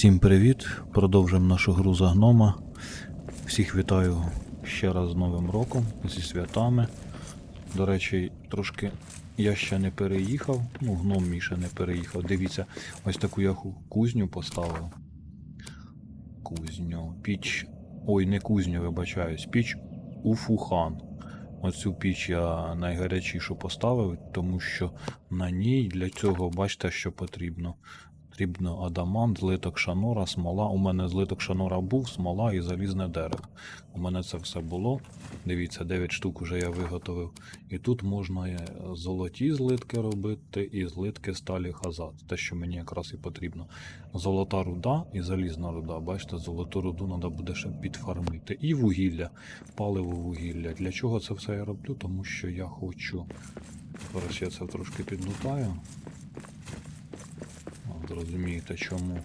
Всім привіт! Продовжуємо нашу гру за гнома. Всіх вітаю ще раз з Новим роком, зі святами. До речі, трошки я ще не переїхав. Ну, гном мій ще не переїхав. Дивіться, ось таку я кузню поставив. Кузню. Піч. Ой, не кузню, вибачаюсь. Піч Уфухан. Оцю піч я найгарячішу поставив, тому що на ній для цього бачите, що потрібно. Потрібно адамант, злиток шанора, смола. У мене злиток шанора був, смола і залізне дерево. У мене це все було. Дивіться, 9 штук вже я виготовив. І тут можна е, золоті злитки робити і злитки сталі хазат. Те, що мені якраз і потрібно. Золота руда і залізна руда. Бачите, золоту руду треба буде ще підфармити. І вугілля, паливо вугілля. Для чого це все я роблю? Тому що я хочу. Зараз я це трошки підлутаю. Зрозумієте чому.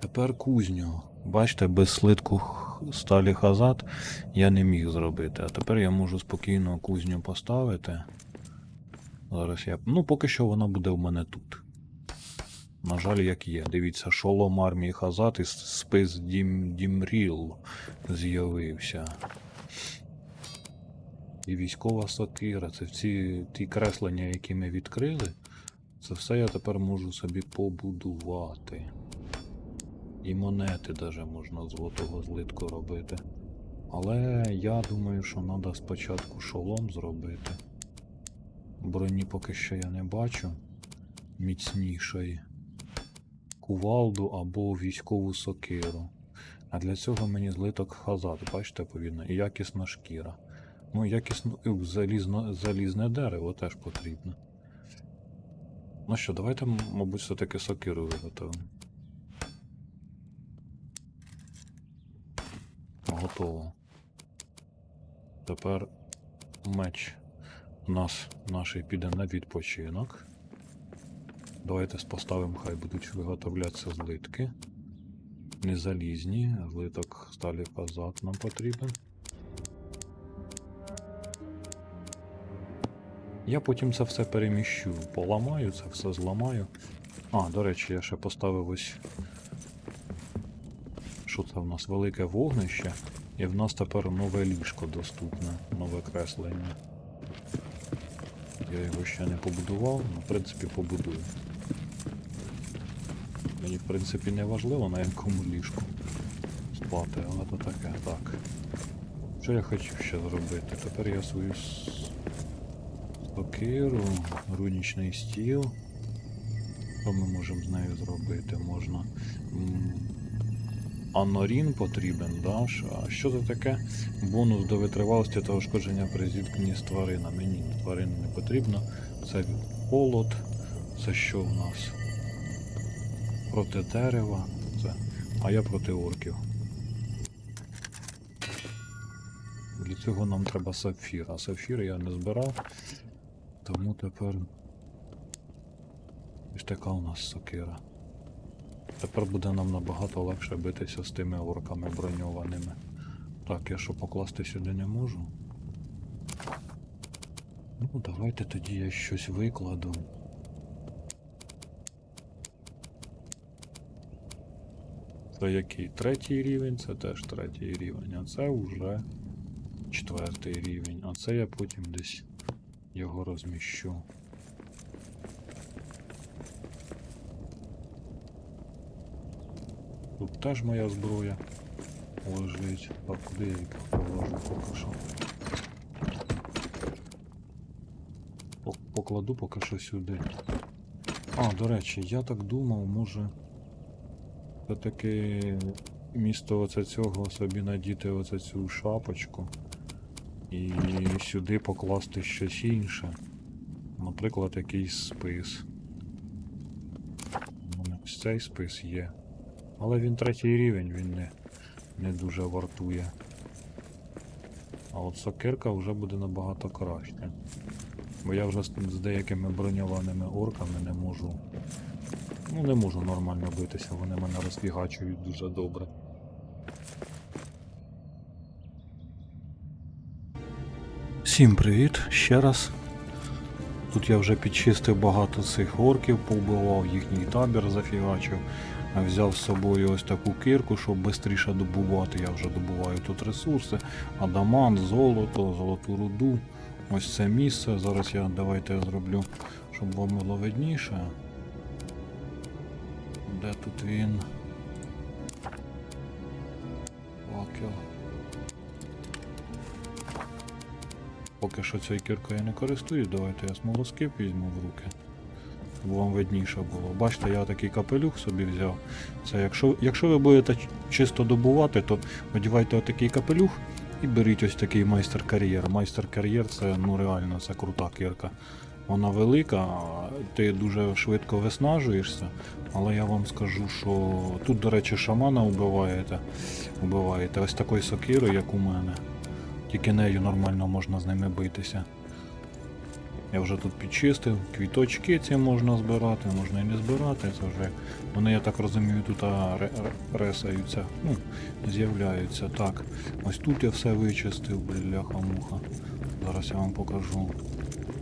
Тепер кузню. Бачите, без слитку сталі хазат я не міг зробити. А тепер я можу спокійно кузню поставити. Зараз я. Ну, поки що вона буде в мене тут. На жаль, як є. Дивіться, шолом армії Хазат і спис Дім... Дімріл з'явився. І військова сокира. Це всі ті креслення, які ми відкрили. Це все я тепер можу собі побудувати. І монети даже можна з золотого злитку робити. Але я думаю, що треба спочатку шолом зробити. Броні поки що я не бачу міцнішої. Кувалду або військову сокиру. А для цього мені злиток хазат, бачите, повідно, і якісна шкіра. Ну, якісно, і залізно, залізне дерево теж потрібно. Ну що, давайте, мабуть, все-таки сокиру виготовимо. Готово. Тепер меч у нас наш піде на відпочинок. Давайте поставимо, хай будуть виготовлятися злитки. Не залізні, злиток сталі фазат нам потрібен. Я потім це все переміщу, поламаю, це все зламаю. А, до речі, я ще поставив ось. Що це в нас? Велике вогнище. І в нас тепер нове ліжко доступне, нове креслення. Я його ще не побудував, але в принципі побудую. Мені в принципі не важливо на якому ліжку спати, але то таке, так. Що я хотів ще зробити? Тепер я свою сокиру, рунічний стіл. Що ми можемо з нею зробити? Можна. Анорін потрібен, да? А що це таке? Бонус до витривалості та ушкодження при зіткненні з тваринами. Мені тварин не потрібно. Це холод. Це що в нас? Проти дерева. Це. А я проти орків. Для цього нам треба сапфір. А сапфір я не збирав. Тому тепер. Ось така у нас сокира. Тепер буде нам набагато легше битися з тими орками броньованими. Так, я що покласти сюди не можу. Ну, давайте тоді я щось викладу. Це який? Третій рівень, це теж третій рівень, а це вже четвертий рівень. А це я потім десь його розміщу. Тут теж моя зброя лежить. Так, куди я їх положу поки що? Покладу поки що сюди. А, до речі, я так думав, може. Все-таки місто оце цього собі надіти оце цю шапочку. І сюди покласти щось інше. Наприклад, якийсь спис. У мене ось цей спис є. Але він третій рівень, він не, не дуже вартує. А от сокирка вже буде набагато краще. Бо я вже з, з деякими броньованими орками не можу. Ну, не можу нормально битися, вони мене розфігачують дуже добре. Всім привіт ще раз. Тут я вже підчистив багато цих орків, повбивав їхній табір, зафігачив. Взяв з собою ось таку кирку, щоб швидше добувати. Я вже добуваю тут ресурси, адамант, золото, золоту руду. Ось це місце. Зараз я давайте я зроблю, щоб вам було видніше. Де тут він? Факел. Поки що цією кіркою я не користуюсь, давайте я смолоскип візьму в руки. Щоб вам видніше було. Бачите, я такий капелюх собі взяв. Це якщо, якщо ви будете чисто добувати, то одівайте отакий капелюх і беріть ось такий майстер-кар'єр. Майстер-кар'єр це ну реально це крута кірка. Вона велика, ти дуже швидко виснажуєшся, але я вам скажу, що тут, до речі, шамана вбиваєте. Вбиваєте ось такою сокирою, як у мене. Тільки нею нормально можна з ними битися. Я вже тут підчистив, квіточки ці можна збирати, можна і не збирати. Це вже вони, я так розумію, тут ресаються, ну, з'являються. Так, ось тут я все вичистив, бляха-муха. Зараз я вам покажу.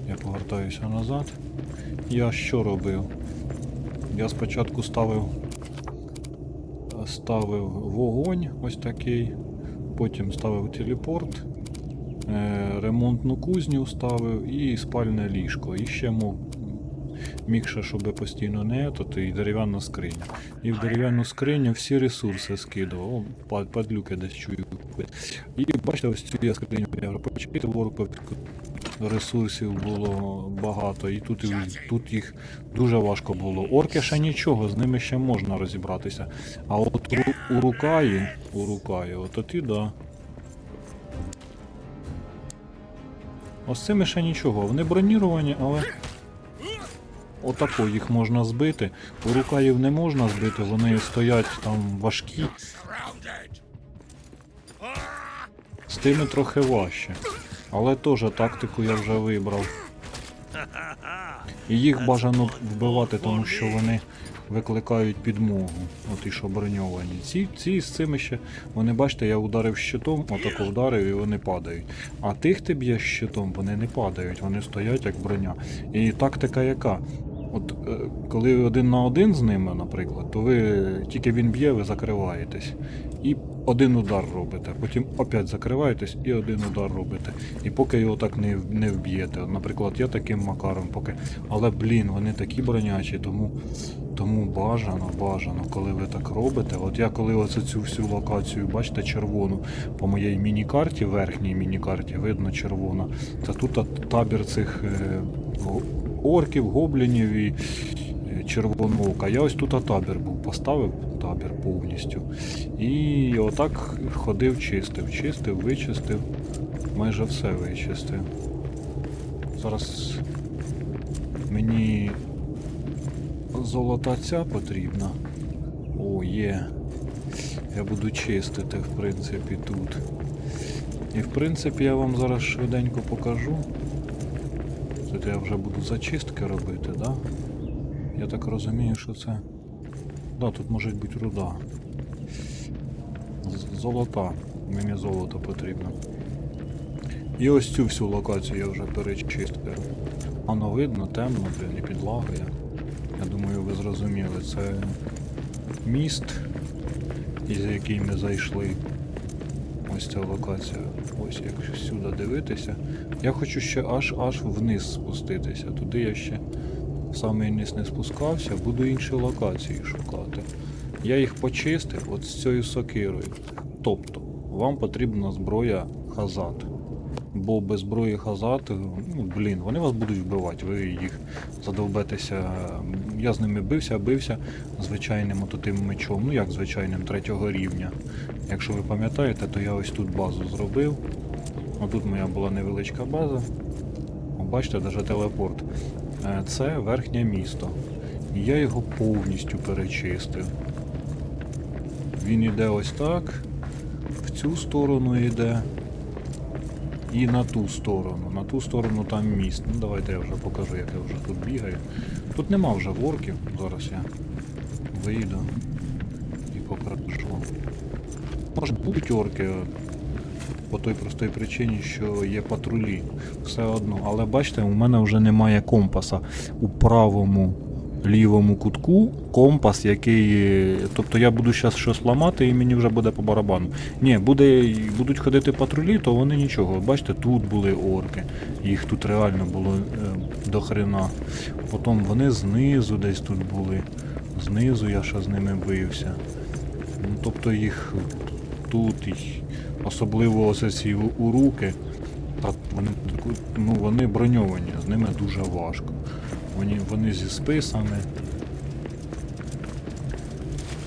Я повертаюся назад. Я що робив? Я спочатку ставив ставив вогонь ось такий, потім ставив телепорт, ремонтну кузню ставив і спальне ліжко. І ще мов ще, щоб постійно не то, і дерев'яна скриня. І в дерев'яну скриню всі ресурси скидував. О, пад- падлюки десь чую. І бачите, ось цю я скриню почитав ворку. Ресурсів було багато, і тут, і- тут їх дуже важко було. Орки ще нічого, з ними ще можна розібратися. А от у, у Рукаї, у Рукаї, от тоді да. Ось цими ще нічого. Вони броніровані, але. Отако їх можна збити. У Рукаїв не можна збити, вони стоять там важкі. З тими трохи важче. Але теж тактику я вже вибрав. І їх бажано вбивати, тому що вони викликають підмогу. От і що броньовані. Ці, ці з цими ще, вони бачите, я ударив щитом, отако вдарив і вони падають. А тих ти б'єш щитом, вони не падають, вони стоять як броня. І тактика яка? От е, коли ви один на один з ними, наприклад, то ви тільки він б'є, ви закриваєтесь. І один удар робите, потім опять закриваєтесь і один удар робите. І поки його так не, не вб'єте. Наприклад, я таким макаром поки. Але блін, вони такі бронячі, тому, тому бажано, бажано, коли ви так робите. От я коли оце цю всю локацію, бачите, червону по моїй міні-карті, верхній міні-карті, видно червона. Це тут табір цих е, орків, гоблінів і е, червоноока. Я ось тут табір був, поставив табір повністю. І отак ходив, чистив, чистив, вичистив. Майже все вичистив. Зараз мені золота ця потрібна. О, є. Я буду чистити, в принципі, тут. І в принципі я вам зараз швиденько покажу. Тут я вже буду зачистки робити, да? Я так розумію, що це. Да, тут може бути руда. Золота. Мені золото потрібно. І ось цю всю локацію я вже перечистив. Воно видно, темно, блін, і підлагає. Я думаю, ви зрозуміли. Це міст, із який ми зайшли. Ось ця локація. Ось якщо сюди дивитися. Я хочу ще аж аж вниз спуститися. Туди я ще в самий низ не спускався, буду інші локації шукати. Я їх почистив от з цією сокирою. Тобто, вам потрібна зброя хазат. Бо без зброї хазат, ну блін, вони вас будуть вбивати, ви їх задовбетеся. Я з ними бився, бився звичайним ототим мечом, ну як звичайним третього рівня. Якщо ви пам'ятаєте, то я ось тут базу зробив. Отут моя була невеличка база. Бачите, навіть телепорт. Е, Це верхнє місто. І я його повністю перечистив. Він іде ось так, в цю сторону йде. І на ту сторону. На ту сторону там міст. Ну давайте я вже покажу, як я вже тут бігаю. Тут нема вже ворків. Зараз я вийду і покажу. Може будуть орки. по той простій причині, що є патрулі. Все одно. Але бачите, у мене вже немає компаса у правому лівому кутку компас, який. Тобто я буду зараз щось ламати і мені вже буде по барабану. Ні, буде, будуть ходити патрулі, то вони нічого. Бачите, тут були орки. Їх тут реально було е, до. Потім вони знизу десь тут були. Знизу я ще з ними бився. Ну, тобто їх тут, і особливо ось ці уруки, та вони, ну, вони броньовані, з ними дуже важко. Вони, вони зі списами.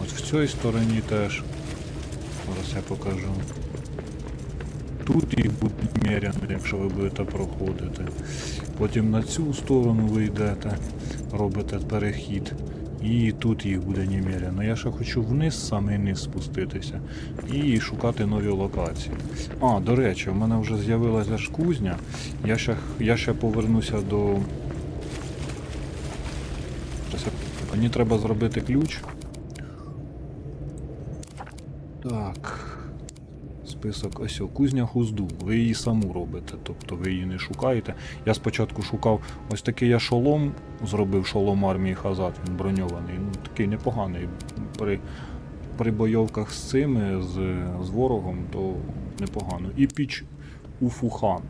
От в цій стороні теж. Зараз я покажу. Тут їх будуть міряні, якщо ви будете проходити. Потім на цю сторону ви йдете, робите перехід. І тут їх буде немерено. Я ще хочу вниз, саме низ спуститися і шукати нові локації. А, до речі, в мене вже з'явилася ж кузня. Я ще, я ще повернуся до. Щас я- Мені треба зробити ключ. Так. Список ось кузня хузду. Ви її саму робите, тобто ви її не шукаєте. Я спочатку шукав ось такий я шолом, зробив шолом армії Хазат, він броньований. Ну, такий непоганий. При, при бойовках з цими, з, з ворогом, то непогано. І піч у фухан,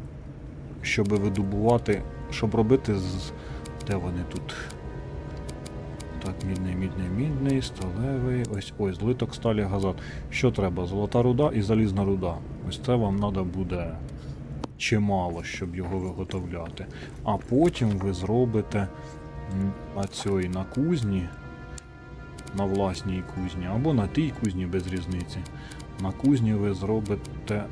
щоб видобувати, щоб робити з. Де вони тут? Так, мідний, мідний, мідний, сталевий. Ось ось, злиток сталі газат. Що треба? Золота руда і залізна руда. Ось це вам треба буде чимало, щоб його виготовляти. А потім ви зробите на цій на кузні, на власній кузні, або на тій кузні без різниці. На кузні ви зробите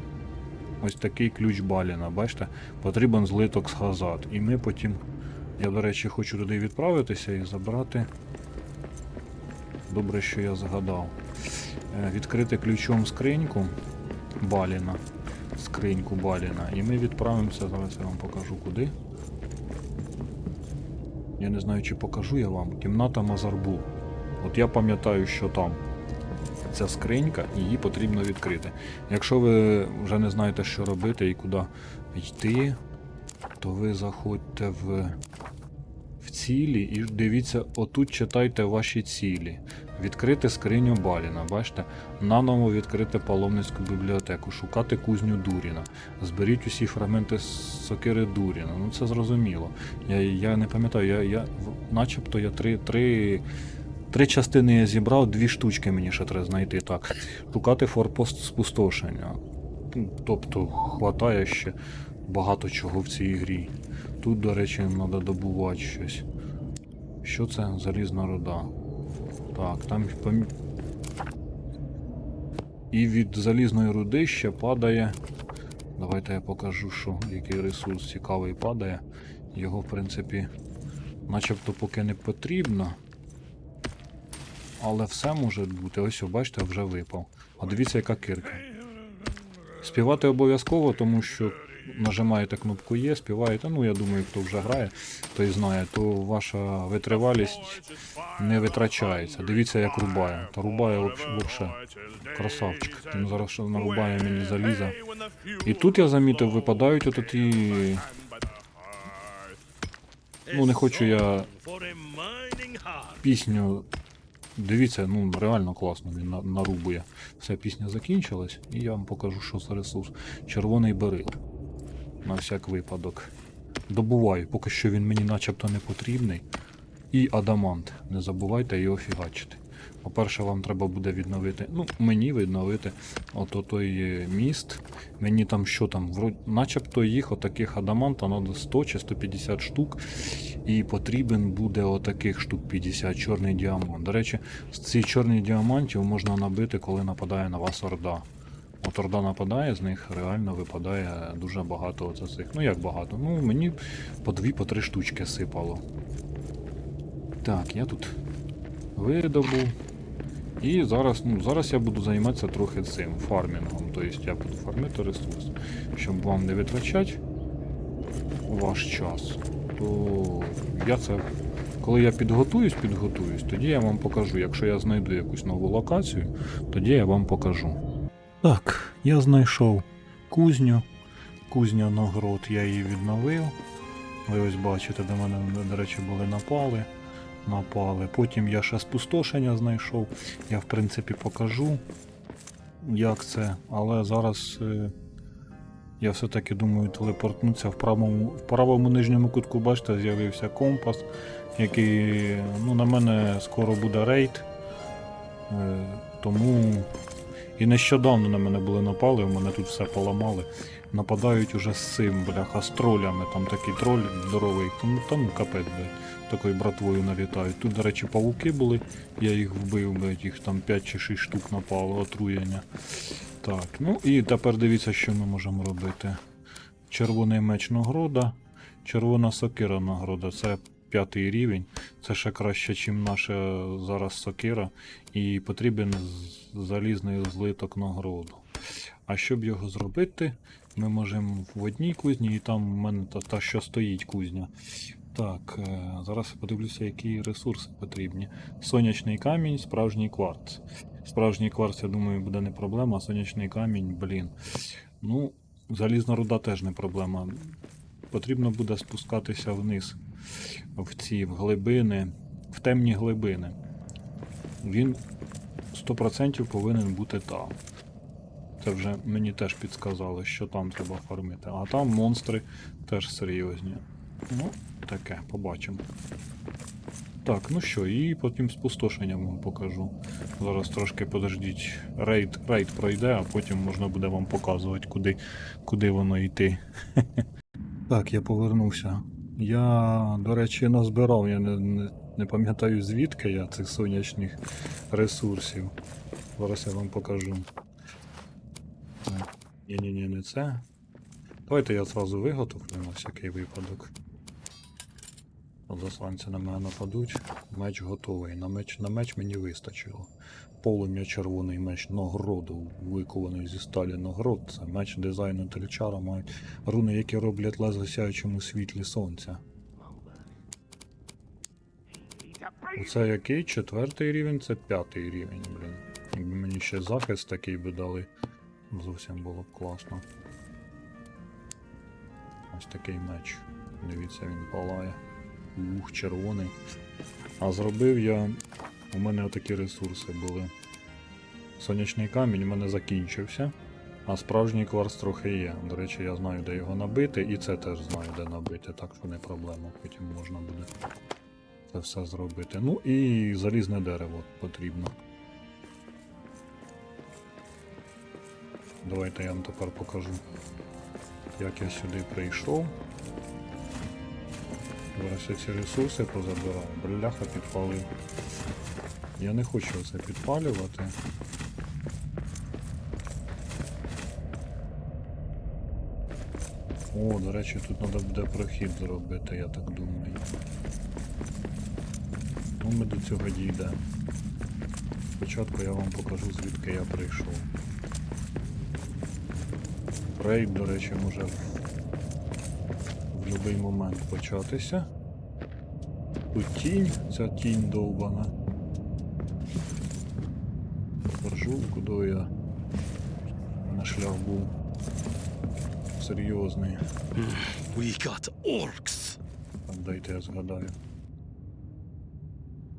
ось такий ключ Баліна. Бачите, потрібен злиток з газат. І ми потім. Я, до речі, хочу туди відправитися і забрати. Добре, що я згадав. Е, Відкрити ключом скриньку Баліна. Скриньку Баліна. І ми відправимося. Зараз я вам покажу куди. Я не знаю, чи покажу я вам. Кімната Мазарбу. От я пам'ятаю, що там ця скринька, її потрібно відкрити. Якщо ви вже не знаєте, що робити і куди йти, то ви заходьте в, в цілі і дивіться, отут читайте ваші цілі. Відкрити скриню Баліна, бачите? Наново відкрити паломницьку бібліотеку, шукати кузню Дуріна. Зберіть усі фрагменти сокири Дуріна. Ну це зрозуміло. Я, я не пам'ятаю, я, я, начебто я три, три, три частини я зібрав, дві штучки мені ще треба знайти. Так. Шукати форпост спустошення. Тобто, хватає ще багато чого в цій грі. Тут, до речі, треба добувати щось. Що це? Залізна руда. Так, там пом... І від залізної руди ще падає. Давайте я покажу, що який ресурс цікавий падає. Його, в принципі, начебто поки не потрібно. Але все може бути. Ось, бачите, вже випав. А дивіться, яка кирка. Співати обов'язково, тому що нажимаєте кнопку Є, співаєте. Ну, я думаю, хто вже грає, той знає, то ваша витривалість не витрачається. Дивіться, як рубає. Та рубає взагалі. Красавчик. Він зараз нарубає мені заліза. І тут я замітив, випадають от ті. Ну, не хочу я пісню. Дивіться, ну реально класно він нарубує. Все, пісня закінчилась, і я вам покажу, що за ресурс. Червоний берил. На всяк випадок. Добуваю, поки що він мені начебто не потрібний. І адамант. Не забувайте його фігачити. По-перше, вам треба буде відновити. Ну, мені відновити ото той е, міст. Мені там що там, начебто їх отаких адаманта треба 100 чи 150 штук. І потрібен буде отаких штук 50 чорний діамант. До речі, з цих чорних діамантів можна набити, коли нападає на вас орда. Орда нападає, з них реально випадає дуже багато оце цих. Ну як багато? Ну мені по дві, по три штучки сипало. Так, я тут видобув. І зараз, ну, зараз я буду займатися трохи цим фармінгом. Тобто я буду фармити ресурс. Щоб вам не витрачати ваш час, то я це. Коли я підготуюсь, підготуюсь, тоді я вам покажу. Якщо я знайду якусь нову локацію, тоді я вам покажу. Так, я знайшов кузню. Кузня нагрод я її відновив. Ви ось бачите, де мене, до речі, були напали. Напали. Потім я ще спустошення знайшов. Я в принципі покажу, як це. Але зараз е, я все-таки думаю телепортнутися в правому, в правому нижньому кутку, бачите, з'явився компас, який ну, на мене скоро буде рейд. Е, тому і нещодавно на мене були напали, у мене тут все поламали. Нападають уже з цим, бляха, з тролями. Там такий троль здоровий, там, там капець, блядь, такою братвою налітають. Тут, до речі, павуки були, я їх вбив, блядь, їх там 5 чи 6 штук напало, отруєння. Так, ну і тепер дивіться, що ми можемо робити. Червоний меч нагорода, червона сокира нагорода. Це п'ятий рівень. Це ще краще, ніж наша зараз сокира. І потрібен залізний злиток нагороду. А щоб його зробити, ми можемо в одній кузні, і там в мене та, та що стоїть кузня. Так, е, зараз подивлюся, які ресурси потрібні. Сонячний камінь, справжній кварц. Справжній кварц, я думаю, буде не проблема, а сонячний камінь, блін. Ну, залізна руда теж не проблема. Потрібно буде спускатися вниз в ці в глибини, в темні глибини. Він 100% повинен бути там. Це вже мені теж підсказали, що там треба фармити. А там монстри теж серйозні. Ну, таке, побачимо. Так, ну що, і потім спустошення вам покажу. Зараз трошки подождіть. Рейд, рейд пройде, а потім можна буде вам показувати, куди, куди воно йти. Так, я повернувся. Я, до речі, назбирав, я не, не, не пам'ятаю звідки я цих сонячних ресурсів. Зараз я вам покажу. Ні-ні-ні, не це. Давайте я зразу виготовлю на всякий випадок. Засланці на мене нападуть. Меч готовий. На меч, на меч мені вистачило. Полум'я червоний меч нагроду, викований зі сталі нагрод. Це меч дизайну тельчара мають руни, які роблять лезо сяючому світлі сонця. Оце який? Четвертий рівень, це п'ятий рівень, блін. Якби мені ще захист такий би дали, зовсім було б класно. Ось такий меч. Дивіться, він палає. Ух, червоний. А зробив я. У мене отакі ресурси були. Сонячний камінь у мене закінчився. А справжній кварц трохи є. До речі, я знаю, де його набити, і це теж знаю, де набити, так що не проблема. Потім можна буде це все зробити. Ну і залізне дерево потрібно. Давайте я вам тепер покажу, як я сюди прийшов. Зараз ці ресурси позабираю. Бляха підпалив. Я не хочу це підпалювати. О, до речі, тут треба буде прохід зробити, я так думаю. Ну, ми до цього дійдемо. Спочатку я вам покажу, звідки я прийшов. Рейд, до речі, може в будь-який момент початися. Тут тінь, ця тінь довбана. Держу, куди я на шлях був серйозний. We got orcs. Дайте я згадаю.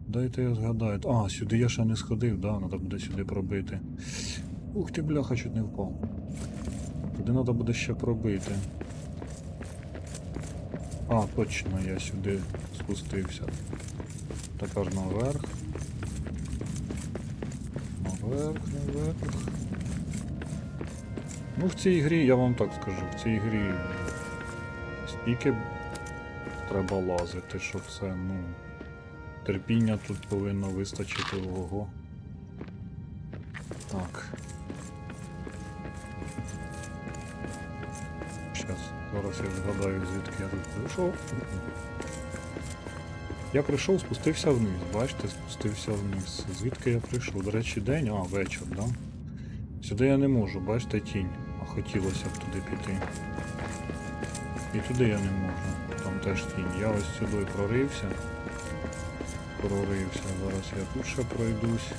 Дайте я згадаю. А, сюди я ще не сходив, да, треба буде сюди пробити. Ух ти, бляха, чуть не впав. Туди треба буде ще пробити. А, точно, я сюди спустився. Тепер наверх. Наверх, наверх. Ну, в цій грі, я вам так скажу, в цій грі стільки треба лазити, що це, ну. Терпіння тут повинно вистачити ого. Так. Щас, зараз я згадаю, звідки я тут прийшов. Я прийшов, спустився вниз, бачите, спустився вниз. Звідки я прийшов? До речі, день, а, вечір, да? Сюди я не можу, бачите, тінь. Хотілося б туди піти. І туди я не можу. Там теж тінь. Я ось сюди прорився. Прорився. Зараз я тут ще пройдусь.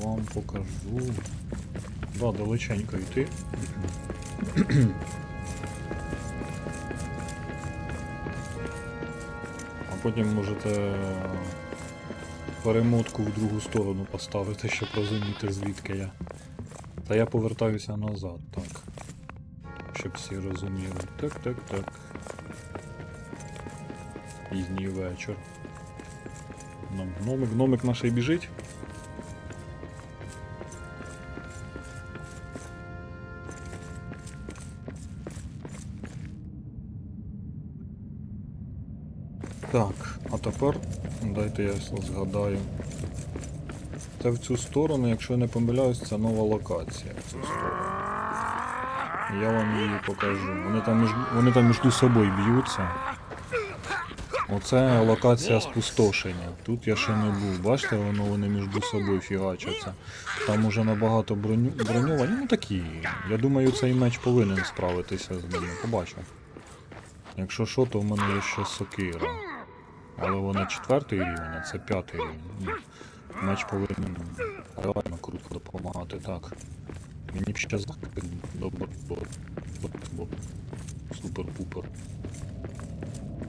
Вам покажу. Да, далеченько йти. А потім можете перемотку в другу сторону поставити, щоб розуміти звідки я. Та я повертаюся назад, так. Щоб всі розуміли. Так, так, так. Пізній вечір. Нам гномик, гномик наш і біжить. Так, а тепер дайте я згадаю. Це в цю сторону, якщо не помиляюсь, це нова локація. В цю сторону. Я вам її покажу. Вони там між, вони там між собою б'ються. Оце локація спустошення. Тут я ще не був. Бачите, воно вони між собою фігачаться. Там уже набагато броню... броньовані. Ну такі. Я думаю, цей меч повинен справитися з ними. Побачу. Якщо що, то в мене є ще сокира. Але вона четвертий рівень, а це п'ятий рівень. Ну, Меч повинен реально круто допомагати. Так. Мені б ще захист добре. Супер-пупер.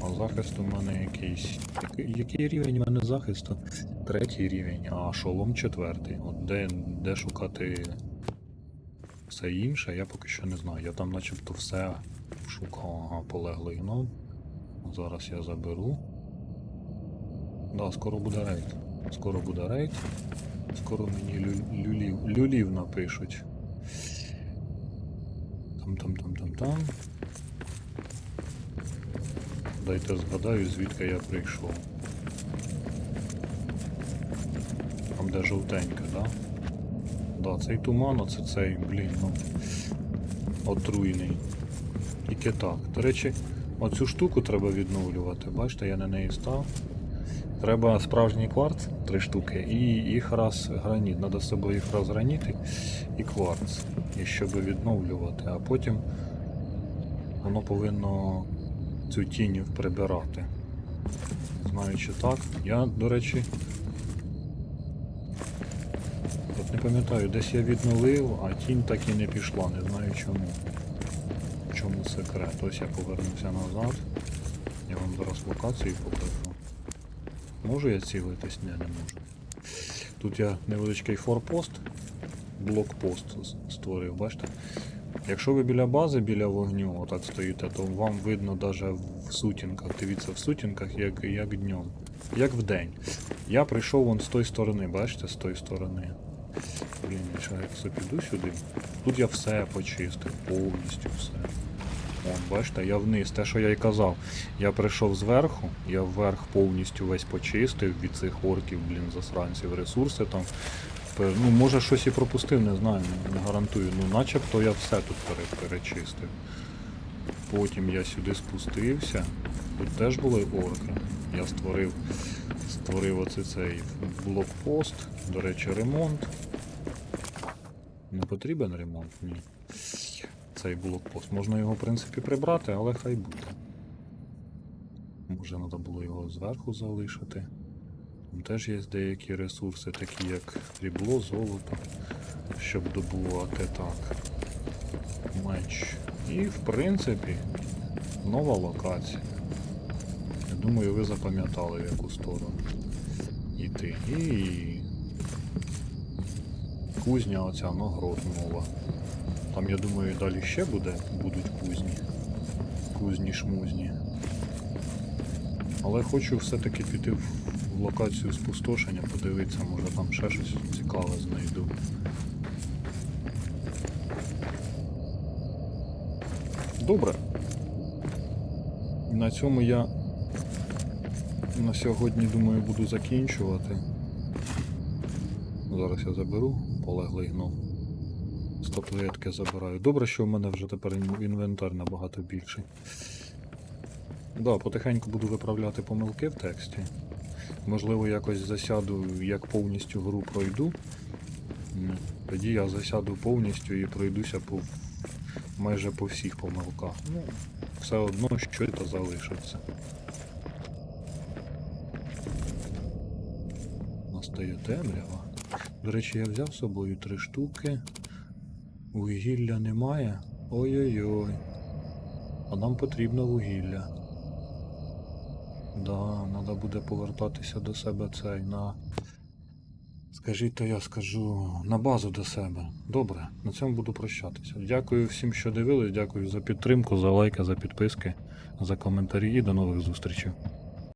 А захист у мене якийсь. Який, який рівень у мене захисту? Третій рівень, а шолом четвертий. От де, де шукати все інше, я поки що не знаю. Я там начебто все шукав, ага, полеглий гном. Зараз я заберу. Да, скоро буде рейд. Скоро буде рейд. Скоро мені лю- люлів, люлів напишуть. Там, там, там, там, там. Дайте згадаю, звідки я прийшов. Там де жовтенька, да? Да, цей туман, оце цей, блін, ну. Отруйний. Тільки так. До речі, оцю штуку треба відновлювати. Бачите, я на неї став. Треба справжній кварц, три штуки, і їх раз граніт. Треба з собою їх раз граніти і кварц. І щоб відновлювати, а потім воно повинно цю тінь прибирати. Знаючи так. Я, до речі. От не пам'ятаю, десь я відновив, а тінь так і не пішла, не знаю чому. Чому секрет? Ось я повернуся назад. Я вам зараз локацію покажу. Можу я цілитись? Ні, не можу. Тут я невеличкий форпост, блокпост створив, бачите? Якщо ви біля бази, біля вогню, отак стоїте, то вам видно навіть в сутінках. Дивіться, в сутінках як, як днем. Як в день. Я прийшов вон з тої сторони, бачите, з тої сторони. Блін, я все піду сюди. Тут я все почистив, повністю все. Вон, бачите, я вниз, те, що я й казав. Я прийшов зверху, я вверх повністю весь почистив від цих орків, блін, засранців, ресурси там. Ну, може щось і пропустив, не знаю, не гарантую. Ну, начебто я все тут перечистив. Потім я сюди спустився. Тут теж були орки. Я створив, створив оце цей блокпост. До речі, ремонт. Не потрібен ремонт? Ні. Цей блокпост. Можна його, в принципі, прибрати, але хай буде. Може, треба було його зверху залишити. Там теж є деякі ресурси, такі як срібло, золото, щоб добувати так. Меч. І в принципі, нова локація. Я думаю, ви запам'ятали, в яку сторону йти. І кузня оця нагрод нова. Там, я думаю, далі ще буде, будуть кузні. Кузні шмузні. Але хочу все-таки піти в в локацію спустошення, подивитися, може там ще щось цікаве знайду. Добре. На цьому я на сьогодні, думаю, буду закінчувати. Зараз я заберу полеглий гном. Статуетки забираю. Добре, що в мене вже тепер інвентар набагато більший. Да, потихеньку буду виправляти помилки в тексті. Можливо, якось засяду, як повністю гру пройду. Тоді я засяду повністю і пройдуся по майже по всіх помилках. Ну, все одно щось залишиться. Настає темрява. До речі, я взяв з собою три штуки. Вугілля немає? Ой-ой-ой. А нам потрібно вугілля. Да, треба буде повертатися до себе цей на. Скажіть, то я скажу на базу до себе. Добре, на цьому буду прощатися. Дякую всім, що дивились, дякую за підтримку, за лайки, за підписки, за коментарі і до нових зустрічей.